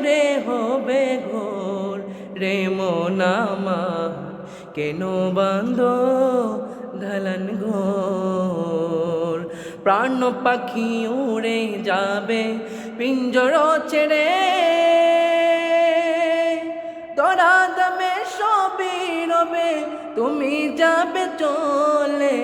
ভেতরে হবে ঘোর রে মনামার কেন বান্ধ দালান ঘোর? প্রাণ পাখি উড়ে যাবে পিঞ্জর ছেড়ে। তোরা দমে সবই রবে তুমি যাবে চলে।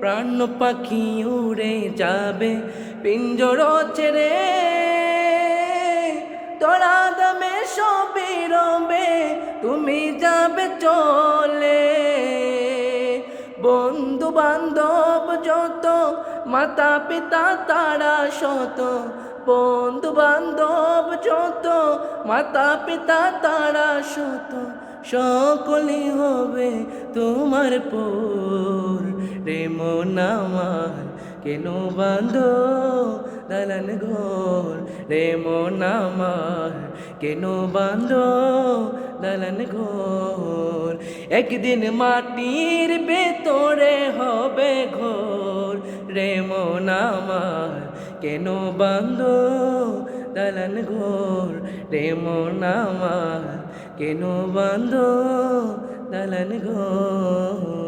প্রাণ পাখি উড়ে যাবে পিঞ্জর ছেড়ে। তুমি যাবে চলে। বন্ধু বান্ধব যত মাতা পিতা তারা শত। বন্ধু বান্ধব যত মাতা পিতা তারা শত। সকলে হবে তোমার পর। রে মন আমার কেন বান্ধ দালান ঘর। রে মন কেন বান্ধ দালান ঘর? একদিন মাটির ভেতরে হবে ঘর। রে মন কেন বান্ধ দালান ঘর? রে মন কেন বান্ধ দালান ঘর?